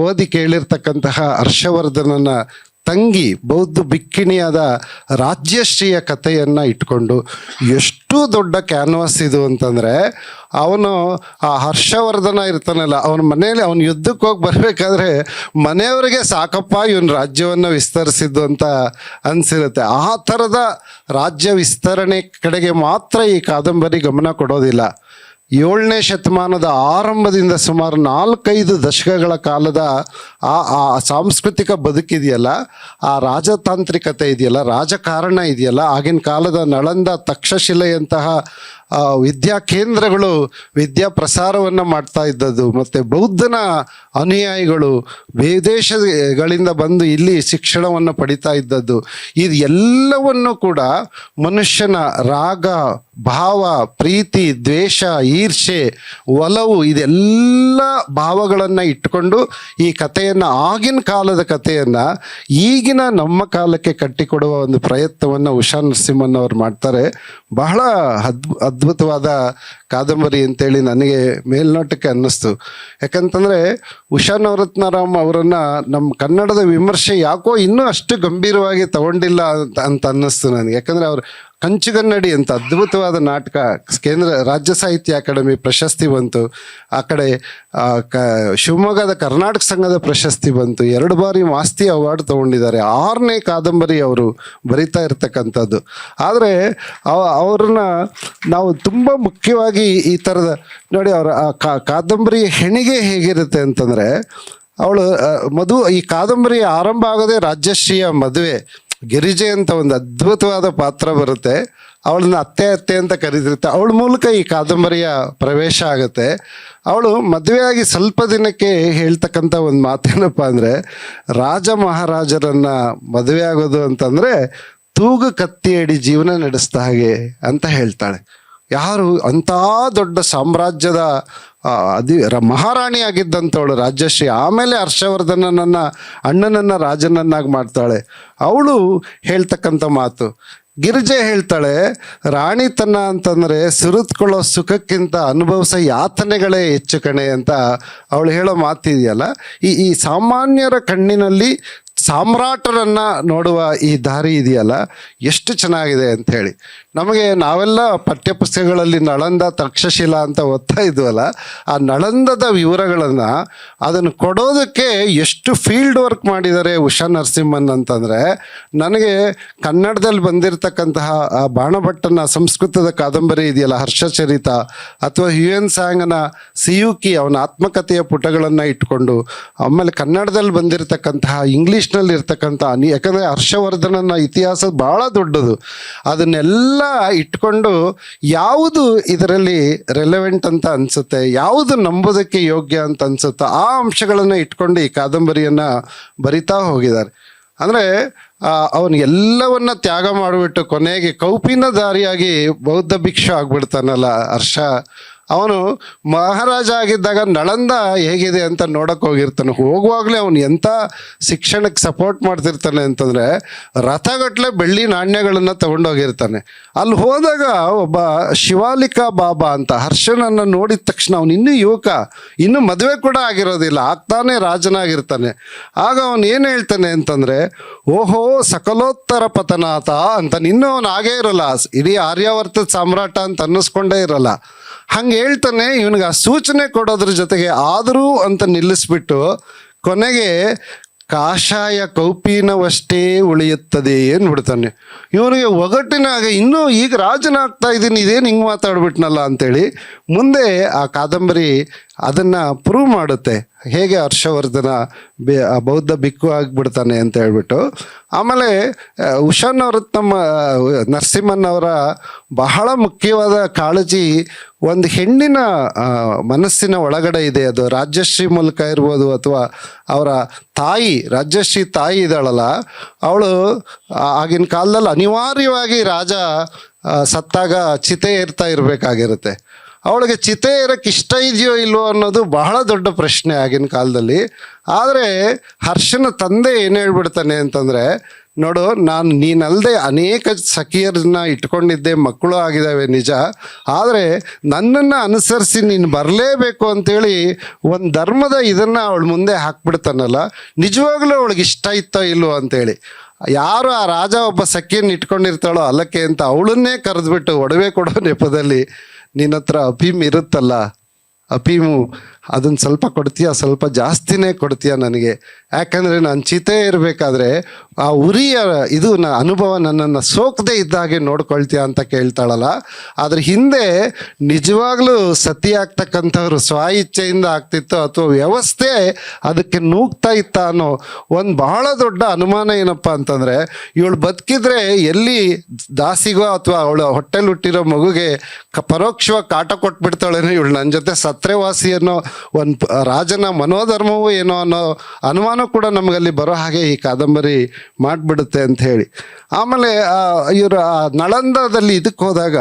ಓದಿ ಕೇಳಿರ್ತಕ್ಕಂತಹ ಹರ್ಷವರ್ಧನನ ತಂಗಿ ಬೌದ್ಧ ಬಿಕ್ಕಿಣಿಯಾದ ರಾಜ್ಯಶ್ರೀಯ ಕಥೆಯನ್ನು ಇಟ್ಕೊಂಡು ಎಷ್ಟು ದೊಡ್ಡ ಕ್ಯಾನ್ವಾಸ್ ಇದು ಅಂತಂದರೆ ಅವನು ಆ ಹರ್ಷವರ್ಧನ ಇರ್ತಾನಲ್ಲ, ಅವನ ಮನೆಯಲ್ಲಿ ಅವನು ಯುದ್ಧಕ್ಕೆ ಹೋಗಿ ಬರಬೇಕಾದ್ರೆ ಮನೆಯವರಿಗೆ ಸಾಕಪ್ಪ ಇವನ್ ರಾಜ್ಯವನ್ನು ವಿಸ್ತರಿಸಿದ್ದು ಅಂತ ಅನಿಸಿರುತ್ತೆ. ಆ ಥರದ ರಾಜ್ಯ ವಿಸ್ತರಣೆ ಕಡೆಗೆ ಮಾತ್ರ ಈ ಕಾದಂಬರಿ ಗಮನ ಕೊಡೋದಿಲ್ಲ. ಏಳನೇ ಶತಮಾನದ ಆರಂಭದಿಂದ ಸುಮಾರು ನಾಲ್ಕೈದು ದಶಕಗಳ ಕಾಲದ ಆ ಆ ಸಾಂಸ್ಕೃತಿಕ ಬದುಕಿದೆಯಲ್ಲ ಆ ರಾಜತಾಂತ್ರಿಕತೆ ಇದೆಯಲ್ಲ, ರಾಜಕಾರಣ ಇದೆಯಲ್ಲ, ಆಗಿನ ಕಾಲದ ನಳಂದ ತಕ್ಷಶಿಲೆಯಂತಹ ವಿದ್ಯಾ ಕೇಂದ್ರಗಳು ವಿದ್ಯಾ ಪ್ರಸಾರವನ್ನು ಮಾಡ್ತಾ ಇದ್ದದ್ದು. ಮತ್ತು ಬೌದ್ಧನ ಅನುಯಾಯಿಗಳು ವಿದೇಶಗಳಿಂದ ಬಂದು ಇಲ್ಲಿ ಶಿಕ್ಷಣವನ್ನು ಪಡಿತಾ ಇದ್ದದ್ದು. ಇದು ಎಲ್ಲವನ್ನು ಕೂಡ ಮನುಷ್ಯನ ರಾಗ, ಭಾವ, ಪ್ರೀತಿ, ದ್ವೇಷ ಈರ್ಷೆ ಒಲವು ಇದೆಲ್ಲ ಭಾವಗಳನ್ನು ಇಟ್ಟುಕೊಂಡು ಈ ಕಥೆಯನ್ನು ಆಗಿನ ಕಾಲದ ಕಥೆಯನ್ನು ಈಗಿನ ನಮ್ಮ ಕಾಲಕ್ಕೆ ಕಟ್ಟಿಕೊಡುವ ಒಂದು ಪ್ರಯತ್ನವನ್ನು ಉಷಾ ನರಸಿಂಹನ್ ಅವರು ಮಾಡ್ತಾರೆ. ಬಹಳ ಅದ್ಭು ಅದ್ಭುತವಾದ ಕಾದಂಬರಿ ಅಂತೇಳಿ ನನಗೆ ಮೇಲ್ನೋಟಕ್ಕೆ ಅನ್ನಿಸ್ತು. ಯಾಕಂತಂದರೆ ಉಷಾ ನವರತ್ನರಾಮ್ ಅವರನ್ನು ನಮ್ಮ ಕನ್ನಡದ ವಿಮರ್ಶೆ ಯಾಕೋ ಇನ್ನೂ ಅಷ್ಟು ಗಂಭೀರವಾಗಿ ತಗೊಂಡಿಲ್ಲ ಅಂತ ಅಂತ ಅನ್ನಿಸ್ತು ನನಗೆ. ಯಾಕಂದರೆ ಅವರು ಕಂಚುಗನ್ನಡಿ ಅಂತ ಅದ್ಭುತವಾದ ನಾಟಕ. ಕೇಂದ್ರ ರಾಜ್ಯ ಸಾಹಿತ್ಯ ಅಕಾಡೆಮಿ ಪ್ರಶಸ್ತಿ ಬಂತು. ಆ ಕಡೆ ಕ, ಶಿವಮೊಗ್ಗದ ಕರ್ನಾಟಕ ಸಂಘದ ಪ್ರಶಸ್ತಿ ಬಂತು. ಎರಡು ಬಾರಿ ಮಾಸ್ತಿ ಅವಾರ್ಡ್ ತಗೊಂಡಿದ್ದಾರೆ. ಆರನೇ ಕಾದಂಬರಿ ಅವರು ಬರಿತಾ ಇರ್ತಕ್ಕಂಥದ್ದು. ಆದರೆ ಅವ್ರನ್ನ ನಾವು ತುಂಬ ಮುಖ್ಯವಾಗಿ ಈ ಥರದ ನೋಡಿ ಅವರ ಕಾದಂಬರಿ ಹೆಣಿಗೆ ಹೇಗಿರುತ್ತೆ ಅಂತಂದರೆ, ಅವಳು ಮಧು, ಈ ಕಾದಂಬರಿ ಆರಂಭ ಆಗೋದೇ ರಾಜ್ಯಶ್ರೀಯ ಮದುವೆ. ಗಿರಿಜೆ ಅಂತ ಒಂದು ಅದ್ಭುತವಾದ ಪಾತ್ರ ಬರುತ್ತೆ. ಅವಳನ್ನ ಅತ್ತೆ ಅತ್ತೆ ಅಂತ ಕರೀತಿರುತ್ತೆ. ಅವಳ ಮೂಲಕ ಈ ಕಾದಂಬರಿಯ ಪ್ರವೇಶ ಆಗುತ್ತೆ. ಅವಳು ಮದುವೆಯಾಗಿ ಸ್ವಲ್ಪ ದಿನಕ್ಕೆ ಹೇಳ್ತಕ್ಕಂಥ ಒಂದು ಮಾತೇನಪ್ಪ ಅಂದರೆ, ರಾಜ ಮಹಾರಾಜರನ್ನ ಮದುವೆ ಆಗೋದು ಅಂತಂದರೆ ತೂಗು ಕತ್ತಿಯಡಿ ಜೀವನ ನಡೆಸ್ದ ಹಾಗೆ ಅಂತ ಹೇಳ್ತಾಳೆ. ಯಾರು ಅಂಥ ದೊಡ್ಡ ಸಾಮ್ರಾಜ್ಯದ ಅದಿ ಮಹಾರಾಣಿ ಆಗಿದ್ದಂಥವಳು ರಾಜ್ಯಶ್ರೀ ಆಮೇಲೆ ಹರ್ಷವರ್ಧನನನ್ನ ಅಣ್ಣನನ್ನ ರಾಜನನ್ನಾಗಿ ಮಾಡ್ತಾಳೆ. ಅವಳು ಹೇಳ್ತಕ್ಕಂಥ ಮಾತು. ಗಿರಿಜೆ ಹೇಳ್ತಾಳೆ, ರಾಣಿತನ ಅಂತಂದರೆ ಸುರುತ್ಕೊಳ್ಳೋ ಸುಖಕ್ಕಿಂತ ಅನುಭವಿಸೋ ಯಾತನೆಗಳೇ ಹೆಚ್ಚು ಕಣೆ ಅಂತ ಅವಳು ಹೇಳೋ ಮಾತಿದೆಯಲ್ಲ. ಈ ಈ ಸಾಮಾನ್ಯರ ಕಣ್ಣಿನಲ್ಲಿ ಸಾಮ್ರಾಟರನ್ನ ನೋಡುವ ಈ ದಾರಿ ಇದೆಯಲ್ಲ. ಎಷ್ಟು ಚೆನ್ನಾಗಿದೆ ಅಂತ ಹೇಳಿ. ನಮಗೆ ನಾವೆಲ್ಲ ಪಠ್ಯಪುಸ್ತಕಗಳಲ್ಲಿ ನಳಂದ ತಕ್ಷಶಿಲಾ ಅಂತ ಓದ್ತಾ ಇದ್ವಲ್ಲ, ಆ ನಳಂದದ ವಿವರಗಳನ್ನು ಅದನ್ನು ಕೊಡೋದಕ್ಕೆ ಎಷ್ಟು ಫೀಲ್ಡ್ ವರ್ಕ್ ಮಾಡಿದ್ದಾರೆ ಉಷಾ ನರಸಿಂಹನ್ ಅಂತಂದರೆ, ನನಗೆ ಕನ್ನಡದಲ್ಲಿ ಬಂದಿರತಕ್ಕಂತಹ ಆ ಬಾಣಭಟ್ಟನ ಸಂಸ್ಕೃತದ ಕಾದಂಬರಿ ಇದೆಯಲ್ಲ ಹರ್ಷಚರಿತ ಅಥವಾ ಯು ಎನ್ ಸಾಂಗನ ಸಿಯುಕಿ ಅವನ ಆತ್ಮಕಥೆಯ ಪುಟಗಳನ್ನು ಇಟ್ಕೊಂಡು, ಆಮೇಲೆ ಕನ್ನಡದಲ್ಲಿ ಬಂದಿರತಕ್ಕಂತಹ ಇಂಗ್ಲೀಷ್ನಲ್ಲಿ ಇರ್ತಕ್ಕಂಥ ಅನಿ ಯಾಕಂದರೆ ಹರ್ಷವರ್ಧನನ ಇತಿಹಾಸ ಭಾಳ ದೊಡ್ಡದು. ಅದನ್ನೆಲ್ಲ ಇಟ್ಕೊಂಡು ಯಾವುದು ಇದರಲ್ಲಿ ರೆಲೆವೆಂಟ್ ಅಂತ ಅನ್ಸುತ್ತೆ? ಯಾವುದು ನಂಬೋದಕ್ಕೆ ಯೋಗ್ಯ ಅಂತ ಅನಿಸುತ್ತೋ? ಆ ಅಂಶಗಳನ್ನು ಇಟ್ಕೊಂಡು ಈ ಕಾದಂಬರಿಯನ್ನು ಬರಿತಾ ಹೋಗಿದ್ದಾರೆ. ಅಂದರೆ ಅವನು ಎಲ್ಲವನ್ನ ತ್ಯಾಗ ಮಾಡಿಬಿಟ್ಟು ಕೊನೆಗೆ ಕೌಪಿನ ದಾರಿಯಾಗಿ ಬೌದ್ಧ ಭಿಕ್ಷು ಆಗ್ಬಿಡ್ತಾನಲ್ಲ ಹರ್ಷ. ಅವನು ಮಹಾರಾಜ ಆಗಿದ್ದಾಗ ನಳಂದ ಹೇಗಿದೆ ಅಂತ ನೋಡಕ್ಕೆ ಹೋಗಿರ್ತಾನೆ. ಹೋಗುವಾಗಲೇ ಅವನು ಎಂಥ ಶಿಕ್ಷಣಕ್ಕೆ ಸಪೋರ್ಟ್ ಮಾಡ್ತಿರ್ತಾನೆ ಅಂತಂದರೆ ರಥಗಟ್ಟಲೆ ಬೆಳ್ಳಿ ನಾಣ್ಯಗಳನ್ನು ತಗೊಂಡೋಗಿರ್ತಾನೆ ಅಲ್ಲಿ ಹೋದಾಗ ಒಬ್ಬ ಶಿವಾಲಿಕಾ ಬಾಬಾ ಅಂತ ಹರ್ಷನನ್ನು ನೋಡಿದ ತಕ್ಷಣ ಅವನು ಇನ್ನೂ ಯುವಕ, ಇನ್ನೂ ಮದುವೆ ಕೂಡ ಆಗಿರೋದಿಲ್ಲ, ಆಗ್ತಾನೆ ರಾಜನಾಗಿರ್ತಾನೆ. ಆಗ ಅವನು ಏನು ಹೇಳ್ತಾನೆ ಅಂತಂದರೆ, ಓಹೋ ಸಕಲೋತ್ತರ ಪತನಾಥ ಅಂತ ನಿನ್ನೂ ಅವನು ಆಗೇ ಇರಲ್ಲ. ಇಡೀ ಆರ್ಯಾವರ್ತದ ಸಾಮ್ರಾಟ ಅಂತ ಅನ್ನಿಸ್ಕೊಂಡೇ ಇರಲ್ಲ. ಹಂಗೆ ಹೇಳ್ತಾನೆ ಇವನಿಗೆ ಆ ಸೂಚನೆ ಕೊಡೋದ್ರ ಜೊತೆಗೆ ಆದರೂ ಅಂತ ನಿಲ್ಲಿಸ್ಬಿಟ್ಟು ಕೊನೆಗೆ ಕಾಷಾಯ ಕೌಪೀನವಷ್ಟೇ ಉಳಿಯುತ್ತದೆ ಏನು ಬಿಡ್ತಾನೆ ಇವನಿಗೆ ಒಗಟಿನಾಗ ಇನ್ನೂ ಈಗ ರಾಜನಾಗ್ತಾ ಇದ್ದೀನಿ ಇದೇನು ಹಿಂಗೆ ಮಾತಾಡ್ಬಿಟ್ನಲ್ಲ ಅಂತೇಳಿ ಮುಂದೆ ಆ ಕಾದಂಬರಿ ಅದನ್ನು ಪ್ರೂವ್ ಮಾಡುತ್ತೆ. ಹೇಗೆ ಹರ್ಷವರ್ಧನ ಬೌದ್ಧ ಬಿಕ್ಕು ಆಗಿಬಿಡ್ತಾನೆ ಅಂತ ಹೇಳ್ಬಿಟ್ಟು. ಆಮೇಲೆ ಉಷಾನವರತ್ನಮ್ಮ ಉಷಾನ್ ಅವ್ರ ತಮ್ಮ ಆ, ನರಸಿಂಹನ್ ಅವರ ಬಹಳ ಮುಖ್ಯವಾದ ಕಾಳಜಿ ಒಂದು ಹೆಣ್ಣಿನ ಮನಸ್ಸಿನ ಒಳಗಡೆ ಇದೆ ಅದು. ರಾಜ್ಯಶ್ರೀ ಮೂಲಕ ಇರ್ಬೋದು ಅಥವಾ ಅವರ ತಾಯಿ, ರಾಜ್ಯಶ್ರೀ ತಾಯಿ ಇದ್ದಾಳಲ್ಲ, ಅವಳು ಆಗಿನ ಕಾಲದಲ್ಲಿ ಅನಿವಾರ್ಯವಾಗಿ ರಾಜ ಸತ್ತಾಗ ಚಿತೆ ಏರ್ತಾ ಇರಬೇಕಾಗಿರುತ್ತೆ. ಅವಳಿಗೆ ಚಿತೆ ಇರೋಕ್ಕೆ ಇಷ್ಟ ಇದೆಯೋ ಇಲ್ವೋ ಅನ್ನೋದು ಬಹಳ ದೊಡ್ಡ ಪ್ರಶ್ನೆ ಆಗಿನ ಕಾಲದಲ್ಲಿ. ಆದರೆ ಹರ್ಷನ ತಂದೆ ಏನು ಹೇಳ್ಬಿಡ್ತಾನೆ ಅಂತಂದರೆ ನೋಡು, ನಾನು ನೀನಲ್ಲದೆ ಅನೇಕ ಸಖಿಯರನ್ನ ಇಟ್ಕೊಂಡಿದ್ದೆ, ಮಕ್ಕಳು ಆಗಿದ್ದಾವೆ ನಿಜ. ಆದರೆ ನನ್ನನ್ನು ಅನುಸರಿಸಿ ನೀನು ಬರಲೇಬೇಕು ಅಂತೇಳಿ ಒಂದು ಧರ್ಮದ ಇದನ್ನು ಅವಳು ಮುಂದೆ ಹಾಕ್ಬಿಡ್ತಾನಲ್ಲ, ನಿಜವಾಗ್ಲೂ ಅವಳಿಗೆ ಇಷ್ಟ ಇತ್ತೋ ಇಲ್ವೋ ಅಂತೇಳಿ. ಯಾರು ಆ ರಾಜ ಒಬ್ಬ ಸಖಿಯನ್ನು ಇಟ್ಕೊಂಡಿರ್ತಾಳೋ ಅಲ್ಲಕ್ಕೆ ಅಂತ ಅವಳನ್ನೇ ಕರೆದ್ಬಿಟ್ಟು ಒಡವೆ ಕೊಡೋ ನೆಪದಲ್ಲಿ ನಿನ್ನ ಹತ್ರ ಅಫೀಮ್ ಇರುತ್ತಲ್ಲ, ಅಫೀಮು ಅದನ್ನು ಸ್ವಲ್ಪ ಕೊಡ್ತೀಯ, ಸ್ವಲ್ಪ ಜಾಸ್ತಿನೇ ಕೊಡ್ತೀಯ ನನಗೆ? ಯಾಕಂದರೆ ನಾನು ಚಿತೆ ಇರಬೇಕಾದ್ರೆ ಆ ಉರಿಯ ಇದು ನ ಅನುಭವ ನನ್ನನ್ನು ಸೋಕದೇ ಇದ್ದಾಗೆ ನೋಡ್ಕೊಳ್ತೀಯ ಅಂತ ಕೇಳ್ತಾಳಲ್ಲ. ಅದ್ರ ಹಿಂದೆ ನಿಜವಾಗ್ಲೂ ಸತಿ ಆಗ್ತಕ್ಕಂಥವ್ರು ಸ್ವ ಇಚ್ಛೆಯಿಂದ ಆಗ್ತಿತ್ತು ಅಥವಾ ವ್ಯವಸ್ಥೆ ಅದಕ್ಕೆ ನೂಗ್ತಾ ಇತ್ತ ಅನ್ನೋ ಒಂದು ಬಹಳ ದೊಡ್ಡ ಅನುಮಾನ ಏನಪ್ಪ ಅಂತಂದರೆ, ಇವಳು ಬದುಕಿದ್ರೆ ಎಲ್ಲಿ ದಾಸಿಗೋ ಅಥವಾ ಅವಳು ಹೊಟ್ಟೆಲ್ ಹುಟ್ಟಿರೋ ಮಗುಗೆ ಪರೋಕ್ಷವಾಗಿ ಕಾಟ ಕೊಟ್ಬಿಡ್ತಾಳೇನೋ ಇವಳು ನನ್ನ ಜೊತೆ ಸತ್ರೆವಾಸಿ ಅನ್ನೋ ಒಂದು ರಾಜನ ಮನೋಧರ್ಮವೂ ಏನೋ ಅನ್ನೋ ಅನುಮಾನ ಕೂಡ ನಮಗಲ್ಲಿ ಬರೋ ಹಾಗೆ ಈ ಕಾದಂಬರಿ ಮಾಡಿಬಿಡುತ್ತೆ ಅಂತ ಹೇಳಿ. ಆಮೇಲೆ ಇವರು ನಳಂದದಲ್ಲಿ ಇದಕ್ಕೆ ಹೋದಾಗ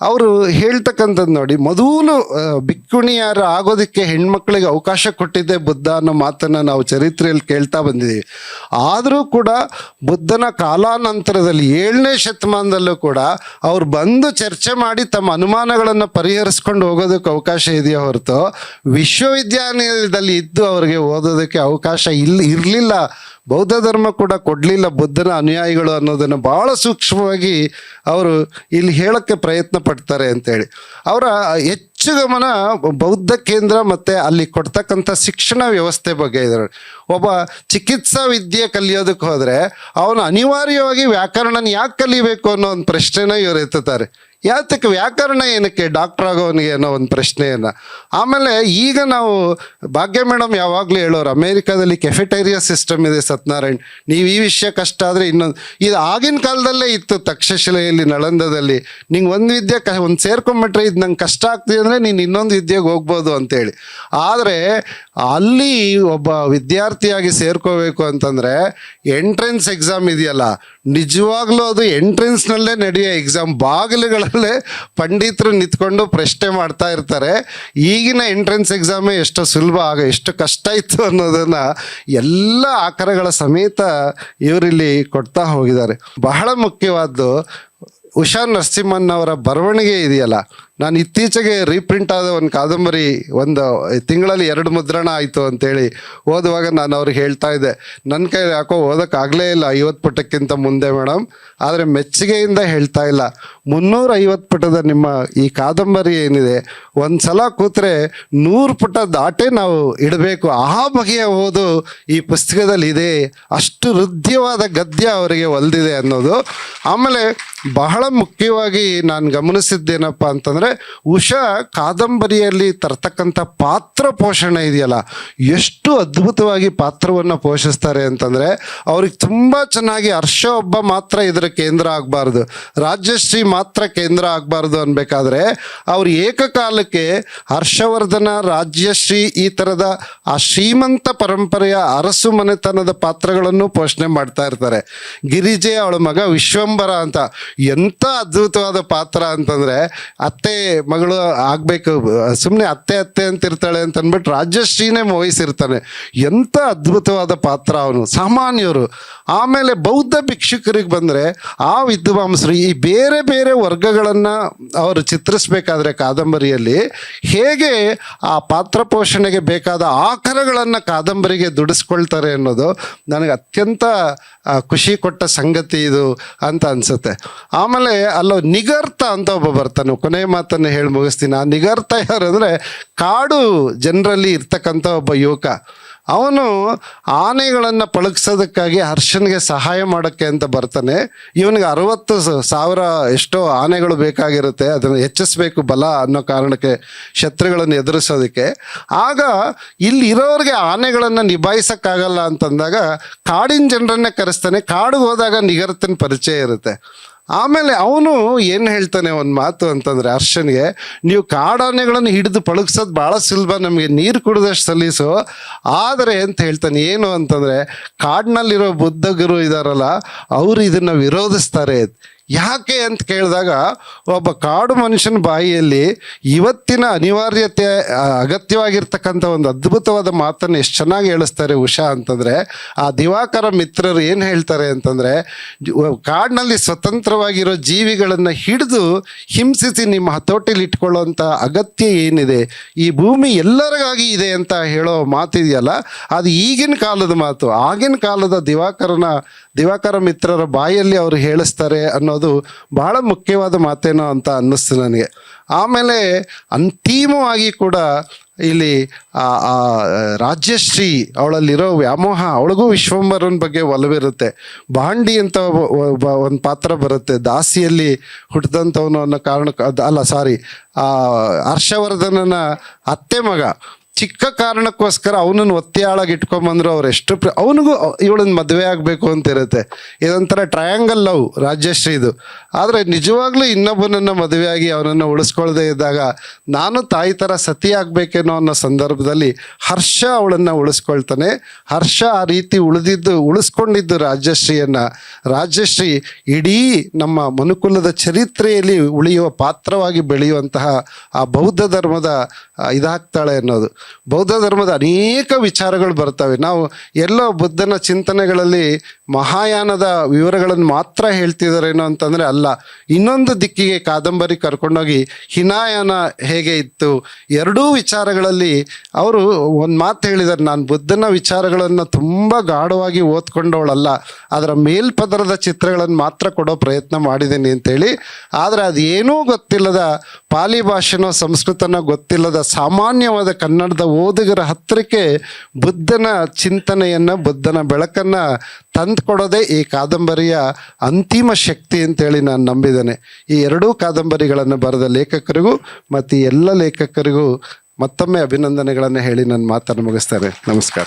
ಅವರು ಹೇಳ್ತಕ್ಕಂಥದ್ದು ನೋಡಿ ಮೊದಲು ಬಿಕ್ಕುಣಿಯಾರ ಆಗೋದಕ್ಕೆ ಹೆಣ್ಮಕ್ಳಿಗೆ ಅವಕಾಶ ಕೊಟ್ಟಿದ್ದೆ ಬುದ್ಧ ಅನ್ನೋ ಮಾತನ್ನು ನಾವು ಚರಿತ್ರೆಯಲ್ಲಿ ಕೇಳ್ತಾ ಬಂದಿದ್ದೀವಿ ಆದರೂ ಕೂಡ ಬುದ್ಧನ ಕಾಲಾನಂತರದಲ್ಲಿ ಏಳನೇ ಶತಮಾನದಲ್ಲೂ ಕೂಡ ಅವ್ರು ಬಂದು ಚರ್ಚೆ ಮಾಡಿ ತಮ್ಮ ಅನುಮಾನಗಳನ್ನು ಪರಿಹರಿಸ್ಕೊಂಡು ಹೋಗೋದಕ್ಕೆ ಅವಕಾಶ ಇದೆಯಾ ಹೊರತು ವಿಶ್ವವಿದ್ಯಾನಿಲಯದಲ್ಲಿ ಇದ್ದು ಅವರಿಗೆ ಓದೋದಕ್ಕೆ ಅವಕಾಶ ಇಲ್ಲಿ ಇರಲಿಲ್ಲ. ಬೌದ್ಧ ಧರ್ಮ ಕೂಡ ಕೊಡಲಿಲ್ಲ ಬುದ್ಧನ ಅನುಯಾಯಿಗಳು ಅನ್ನೋದನ್ನು ಭಾಳ ಸೂಕ್ಷ್ಮವಾಗಿ ಅವರು ಇಲ್ಲಿ ಹೇಳೋಕ್ಕೆ ಪ್ರಯತ್ನ ಪಡ್ತಾರೆ ಅಂತೇಳಿ. ಅವರ ಹೆಚ್ಚು ಗಮನ ಬೌದ್ಧ ಕೇಂದ್ರ ಮತ್ತು ಅಲ್ಲಿ ಕೊಡ್ತಕ್ಕಂಥ ಶಿಕ್ಷಣ ವ್ಯವಸ್ಥೆ ಬಗ್ಗೆ ಇದ್ದಾರೆ ಒಬ್ಬ ಚಿಕಿತ್ಸಾ ವಿದ್ಯೆ ಕಲಿಯೋದಕ್ಕೆ ಹೋದರೆ ಅವನು ಅನಿವಾರ್ಯವಾಗಿ ವ್ಯಾಕರಣನ ಯಾಕೆ ಕಲಿಬೇಕು ಅನ್ನೋ ಒಂದು ಪ್ರಶ್ನೆನ ಇವರು ಎತ್ತುತ್ತಾರೆ. ಯಾತಕ್ಕೆ ವ್ಯಾಕರಣ ಏನಕ್ಕೆ ಡಾಕ್ಟರ್ ಆಗೋವನಿಗೆ ಅನ್ನೋ ಒಂದು ಪ್ರಶ್ನೆಯನ್ನು? ಆಮೇಲೆ ಈಗ ನಾವು ಭಾಗ್ಯ ಮೇಡಮ್ ಯಾವಾಗಲೂ ಹೇಳೋರು, ಅಮೇರಿಕಾದಲ್ಲಿ ಕೆಫೆಟೇರಿಯಾ ಸಿಸ್ಟಮ್ ಇದೆ ಸತ್ಯನಾರಾಯಣ್. ನೀವು ಈ ವಿಷಯ ಕಷ್ಟ ಆದರೆ ಇನ್ನೊಂದು ಇದು ಆಗಿನ ಕಾಲದಲ್ಲೇ ಇತ್ತು ತಕ್ಷಶಿಲೆಯಲ್ಲಿ ನಳಂದದಲ್ಲಿ. ನಿಂಗೆ ಒಂದು ವಿದ್ಯೆ ಕ ಒಂದು ಸೇರ್ಕೊಂಬಿಟ್ರೆ ಇದು ನಂಗೆ ಕಷ್ಟ ಆಗ್ತಿದೆ ಅಂದರೆ ನೀನು ಇನ್ನೊಂದು ವಿದ್ಯೆಗೆ ಹೋಗ್ಬೋದು ಅಂತೇಳಿ. ಆದರೆ ಅಲ್ಲಿ ಒಬ್ಬ ವಿದ್ಯಾರ್ಥಿಯಾಗಿ ಸೇರ್ಕೋಬೇಕು ಅಂತಂದರೆ ಎಂಟ್ರೆನ್ಸ್ ಎಕ್ಸಾಮ್ ಇದೆಯಲ್ಲ ನಿಜವಾಗ್ಲೂ ಅದು ಎಂಟ್ರೆನ್ಸ್ನಲ್ಲೇ ನಡೆಯೋ ಎಕ್ಸಾಮ್. ಬಾಗಿಲುಗಳಲ್ಲೇ ಪಂಡಿತರು ನಿಂತ್ಕೊಂಡು ಪ್ರಶ್ನೆ ಮಾಡ್ತಾ ಇರ್ತಾರೆ. ಈಗಿನ ಎಂಟ್ರೆನ್ಸ್ ಎಕ್ಸಾಮೇ ಎಷ್ಟು ಸುಲಭ, ಆಗ ಎಷ್ಟು ಕಷ್ಟ ಇತ್ತು ಅನ್ನೋದನ್ನು ಎಲ್ಲ ಆಕಾರಗಳ ಸಮೇತ ಇವರಿಲ್ಲಿ ಕೊಡ್ತಾ ಹೋಗಿದ್ದಾರೆ. ಬಹಳ ಮುಖ್ಯವಾದ್ದು ಉಷಾ ನರಸಿಂಹನ್ ಅವರ ಬರವಣಿಗೆ ಇದೆಯಲ್ಲ. ನಾನು ಇತ್ತೀಚೆಗೆ ರೀಪ್ರಿಂಟ್ ಆದ ಒಂದು ಕಾದಂಬರಿ ಒಂದು ತಿಂಗಳಲ್ಲಿ ಎರಡು ಮುದ್ರಣ ಆಯಿತು ಅಂತೇಳಿ ಓದುವಾಗ ನಾನು ಅವ್ರಿಗೆ ಹೇಳ್ತಾ ಇದ್ದೆ. ನನ್ನ ಕೈ ಯಾಕೋ ಓದೋಕ್ಕಾಗಲೇ ಇಲ್ಲ ಐವತ್ತು ಪುಟಕ್ಕಿಂತ ಮುಂದೆ ಮೇಡಮ್. ಆದರೆ ಮೆಚ್ಚುಗೆಯಿಂದ ಹೇಳ್ತಾ ಇಲ್ಲ. ಮುನ್ನೂರ ಐವತ್ತು ಪುಟದ ನಿಮ್ಮ ಈ ಕಾದಂಬರಿ ಏನಿದೆ ಒಂದು ಸಲ ಕೂತ್ರೆ ನೂರು ಪುಟ ದಾಟೇ ನಾವು ಇಡಬೇಕು. ಆ ಬಗೆಯ ಓದು ಈ ಪುಸ್ತಕದಲ್ಲಿ ಇದೆ. ಅಷ್ಟು ಹೃದಯವಾದ ಗದ್ಯ ಅವರಿಗೆ ಒಲ್ದಿದೆ ಅನ್ನೋದು. ಆಮೇಲೆ ಬಹಳ ಮುಖ್ಯವಾಗಿ ನಾನು ಗಮನಿಸಿದ್ದೇನಪ್ಪ ಅಂತಂದರೆ ಉಷಾ ಕಾದಂಬರಿಯಲ್ಲಿ ತರ್ತಕ್ಕಂಥ ಪಾತ್ರ ಪೋಷಣೆ ಇದೆಯಲ್ಲ? ಎಷ್ಟು ಅದ್ಭುತವಾಗಿ ಪಾತ್ರವನ್ನು ಪೋಷಿಸ್ತಾರೆ ಅಂತಂದರೆ ಅವ್ರಿಗೆ ತುಂಬ ಚೆನ್ನಾಗಿ ಹರ್ಷ ಒಬ್ಬ ಮಾತ್ರ ಇದರ ಕೇಂದ್ರ ಆಗಬಾರ್ದು. ರಾಜ್ಯಶ್ರೀ ಮಾತ್ರ ಕೇಂದ್ರ ಆಗಬಾರ್ದು ಅನ್ಬೇಕಾದ್ರೆ ಅವ್ರು ಏಕಕಾಲಕ್ಕೆ ಹರ್ಷವರ್ಧನ, ರಾಜ್ಯಶ್ರೀ ಈ ಥರದ ಆ ಶ್ರೀಮಂತ ಪರಂಪರೆಯ ಅರಸು ಮನೆತನದ ಪಾತ್ರಗಳನ್ನು ಪೋಷಣೆ ಮಾಡ್ತಾ ಇರ್ತಾರೆ. ಗಿರಿಜೆ ಅವಳ ಮಗ ವಿಶ್ವಂಬರ ಅಂತ. ಎಂಥ ಅದ್ಭುತವಾದ ಪಾತ್ರ ಅಂತಂದರೆ ಅತ್ತೆ ಮಗಳು ಆಗಬೇಕು. ಸುಮ್ಮನೆ ಅತ್ತೆ ಅತ್ತೆ ಅಂತ ಇರ್ತಾಳೆ ಅಂತ ಅಂದ್ಬಿಟ್ಟು ರಾಜಶ್ರೀನೇ ಮೋಹಿಸಿರ್ತಾನೆ. ಎಂಥ ಅದ್ಭುತವಾದ ಪಾತ್ರ ಅವನು. ಸಾಮಾನ್ಯರು. ಆಮೇಲೆ ಬೌದ್ಧ ಭಿಕ್ಷುಕರಿಗೆ ಬಂದರೆ ಆ ವಿದ್ವಾಂಸರು ಈ ಬೇರೆ ಬೇರೆ ವರ್ಗಗಳನ್ನು ಅವರು ಚಿತ್ರಿಸ್ಬೇಕಾದ್ರೆ ಕಾದಂಬರಿಯಲ್ಲಿ ಹೇಗೆ ಆ ಪಾತ್ರ ಪೋಷಣೆಗೆ ಬೇಕಾದ ಆಕರಗಳನ್ನು ಕಾದಂಬರಿಗೆ ದುಡಿಸ್ಕೊಳ್ತಾರೆ ಅನ್ನೋದು ನನಗೆ ಅತ್ಯಂತ ಖುಷಿ ಕೊಟ್ಟ ಸಂಗತಿ ಇದು ಅಂತ ಅನಿಸುತ್ತೆ. ಆಮೇಲೆ ಅಲ್ಲೋ ನಿಗರ್ತ ಅಂತ ಒಬ್ಬ ಬರ್ತಾನೆ. ಕೊನೆ ಮಾತನ್ನು ಹೇಳಿ ಮುಗಿಸ್ತೀನಿ. ಆ ನಿಗರ್ತ ಯಾರು ಅಂದರೆ ಕಾಡು ಜನರಲ್ಲಿ ಇರ್ತಕ್ಕಂಥ ಒಬ್ಬ ಯುವಕ. ಅವನು ಆನೆಗಳನ್ನು ಪಳಗಿಸೋದಕ್ಕಾಗಿ ಹರ್ಷನ್ಗೆ ಸಹಾಯ ಮಾಡೋಕ್ಕೆ ಅಂತ ಬರ್ತಾನೆ. ಇವನಿಗೆ ಅರವತ್ತು ಸಾವಿರ ಎಷ್ಟೋ ಆನೆಗಳು ಬೇಕಾಗಿರುತ್ತೆ, ಅದನ್ನು ಹೆಚ್ಚಿಸ್ಬೇಕು ಬಲ ಅನ್ನೋ ಕಾರಣಕ್ಕೆ ಶತ್ರುಗಳನ್ನು ಎದುರಿಸೋದಕ್ಕೆ. ಆಗ ಇಲ್ಲಿ ಇರೋರಿಗೆ ಆನೆಗಳನ್ನು ನಿಭಾಯಿಸೋಕ್ಕಾಗಲ್ಲ ಅಂತಂದಾಗ ಕಾಡಿನ ಜನರನ್ನೇ ಕರೆಸ್ತಾನೆ. ಕಾಡಿಗೆ ಹೋದಾಗ ನಿಗರ್ತನ ಪರಿಚಯ ಇರುತ್ತೆ. ಆಮೇಲೆ ಅವನು ಏನು ಹೇಳ್ತಾನೆ ಒಂದು ಮಾತು ಅಂತಂದರೆ ಅರ್ಶನಿಗೆ, ನೀವು ಕಾಡಾನೆಗಳನ್ನು ಹಿಡಿದು ಪಳಗ್ಸೋದು ಭಾಳ ಸುಲಭ, ನಮಗೆ ನೀರು ಕುಡಿದಷ್ಟು ಸಲೀಸು. ಆದರೆ ಅಂತ ಹೇಳ್ತಾನೆ, ಏನು ಅಂತಂದರೆ, ಕಾಡಿನಲ್ಲಿರೋ ಬುದ್ಧಗರು ಇದಾರಲ್ಲ, ಅವರು ಇದನ್ನು ವಿರೋಧಿಸ್ತಾರೆ. ಯಾಕೆ ಅಂತ ಕೇಳಿದಾಗ ಒಬ್ಬ ಕಾಡು ಮನುಷ್ಯನ ಬಾಯಿಯಲ್ಲಿ ಇವತ್ತಿನ ಅನಿವಾರ್ಯತೆ ಅಗತ್ಯವಾಗಿರ್ತಕ್ಕಂಥ ಒಂದು ಅದ್ಭುತವಾದ ಮಾತನ್ನು ಎಷ್ಟು ಚೆನ್ನಾಗಿ ಹೇಳಿಸ್ತಾರೆ ಉಷಾ ಅಂತಂದರೆ, ಆ ದಿವಾಕರ ಮಿತ್ರರು ಏನು ಹೇಳ್ತಾರೆ ಅಂತಂದರೆ ಕಾಡಿನಲ್ಲಿ ಸ್ವತಂತ್ರವಾಗಿರೋ ಜೀವಿಗಳನ್ನು ಹಿಡಿದು ಹಿಂಸಿಸಿ ನಿಮ್ಮ ಹತೋಟಿಲಿ ಇಟ್ಕೊಳ್ಳೋಂಥ ಅಗತ್ಯ ಏನಿದೆ, ಈ ಭೂಮಿ ಎಲ್ಲರಿಗಾಗಿ ಇದೆ ಅಂತ ಹೇಳೋ ಮಾತಿದೆಯಲ್ಲ, ಅದು ಈಗಿನ ಕಾಲದ ಮಾತು. ಆಗಿನ ಕಾಲದ ದಿವಾಕರನ, ದಿವಾಕರ ಮಿತ್ರರ ಬಾಯಲ್ಲಿ ಅವರು ಹೇಳಿಸ್ತಾರೆ ಅನ್ನೋದು ಬಹಳ ಮುಖ್ಯವಾದ ಮಾತೇನೋ ಅಂತ ಅನ್ನಿಸ್ತು ನನಗೆ. ಆಮೇಲೆ ಅಂತಿಮವಾಗಿ ಕೂಡ ಇಲ್ಲಿ ಆ ರಾಜ್ಯಶ್ರೀ ಅವಳಲ್ಲಿರೋ ವ್ಯಾಮೋಹ, ಅವಳಿಗೂ ವಿಶ್ವಂಬರನ ಬಗ್ಗೆ ಒಲವಿರುತ್ತೆ. ಬಾಂಡಿ ಅಂತ ಒಂದು ಪಾತ್ರ ಬರುತ್ತೆ. ದಾಸಿಯಲ್ಲಿ ಹುಟ್ಟಿದಂಥವನು ಅನ್ನೋ ಕಾರಣಕ್ಕೆ ಅಲ್ಲ ಸಾರಿ ಆ, ಹರ್ಷವರ್ಧನನ ಅತ್ತೆ ಮಗ. ಚಿಕ್ಕ ಕಾರಣಕ್ಕೋಸ್ಕರ ಅವನನ್ನು ಒತ್ತೆಯಾಳಾಗಿ ಇಟ್ಕೊಂಬಂದ್ರು ಅವ್ರು ಎಷ್ಟು ಪ್ರ ಅವನಿಗೂ ಇವಳನ್ನ ಮದುವೆ ಆಗಬೇಕು ಅಂತ ಇರುತ್ತೆ. ಇದೊಂಥರ ಟ್ರಯಾಂಗಲ್ ಲವ್ ರಾಜ್ಯಶ್ರೀದು ಆದರೆ ನಿಜವಾಗ್ಲೂ ಇನ್ನೊಬ್ಬನನ್ನು ಮದುವೆಯಾಗಿ ಅವನನ್ನು ಉಳಿಸ್ಕೊಳ್ಳದೆ ಇದ್ದಾಗ ನಾನು ತಾಯಿ ಥರ ಸತಿ ಆಗಬೇಕೇನೋ ಅನ್ನೋ ಸಂದರ್ಭದಲ್ಲಿ ಹರ್ಷ ಅವಳನ್ನು ಉಳಿಸ್ಕೊಳ್ತಾನೆ. ಹರ್ಷ ಆ ರೀತಿ ಉಳಿದಿದ್ದು, ಉಳಿಸ್ಕೊಂಡಿದ್ದು ರಾಜ್ಯಶ್ರೀಯನ್ನು ರಾಜ್ಯಶ್ರೀ ಇಡೀ ನಮ್ಮ ಮನುಕುಲದ ಚರಿತ್ರೆಯಲ್ಲಿ ಉಳಿಯುವ ಪಾತ್ರವಾಗಿ ಬೆಳೆಯುವಂತಹ ಆ ಬೌದ್ಧ ಧರ್ಮದ ಇದಾಗ್ತಾಳೆ ಅನ್ನೋದು. ಬೌದ್ಧ ಧರ್ಮದ ಅನೇಕ ವಿಚಾರಗಳು ಬರ್ತವೆ. ನಾವು ಎಲ್ಲೋ ಬುದ್ಧನ ಚಿಂತನೆಗಳಲ್ಲಿ ಮಹಾಯಾನದ ವಿವರಗಳನ್ನು ಮಾತ್ರ ಹೇಳ್ತಿದಾರೇನೋ ಅಂತಂದರೆ ಅಲ್ಲ. ಇನ್ನೊಂದು ದಿಕ್ಕಿಗೆ ಕಾದಂಬರಿ ಕರ್ಕೊಂಡೋಗಿ ಹಿನಾಯಾನ ಹೇಗೆ ಇತ್ತು? ಎರಡೂ ವಿಚಾರಗಳಲ್ಲಿ ಅವರು ಒಂದು ಮಾತು ಹೇಳಿದ್ದಾರೆ ನಾನು ಬುದ್ಧನ ವಿಚಾರಗಳನ್ನು ತುಂಬ ಗಾಢವಾಗಿ ಓದ್ಕೊಂಡವಳಲ್ಲ. ಅದರ ಮೇಲ್ಪದರದ ಚಿತ್ರಗಳನ್ನು ಮಾತ್ರ ಕೊಡೋ ಪ್ರಯತ್ನ ಮಾಡಿದ್ದೀನಿ ಅಂತೇಳಿ. ಆದರೆ ಅದು ಏನೂ ಗೊತ್ತಿಲ್ಲದ ಪಾಲಿ ಭಾಷೆನೋ ಸಂಸ್ಕೃತನೋ ಗೊತ್ತಿಲ್ಲದ ಸಾಮಾನ್ಯವಾದ ಕನ್ನಡದ ಓದುಗರ ಹತ್ತಿರಕ್ಕೆ ಬುದ್ಧನ ಚಿಂತನೆಯನ್ನು, ಬುದ್ಧನ ಬೆಳಕನ್ನು ತಂದುಕೊಡೋದೇ ಈ ಕಾದಂಬರಿಯ ಅಂತಿಮ ಶಕ್ತಿ ಅಂತೇಳಿ ನಾನು ನಂಬಿದ್ದೇನೆ. ಈ ಎರಡೂ ಕಾದಂಬರಿಗಳನ್ನು ಬರೆದ ಲೇಖಕರಿಗೂ ಮತ್ತು ಎಲ್ಲ ಲೇಖಕರಿಗೂ ಮತ್ತೊಮ್ಮೆ ಅಭಿನಂದನೆಗಳನ್ನು ಹೇಳಿ ನನ್ನ ಮಾತನ್ನು ಮುಗಿಸ್ತಾರೆ ನಮಸ್ಕಾರ.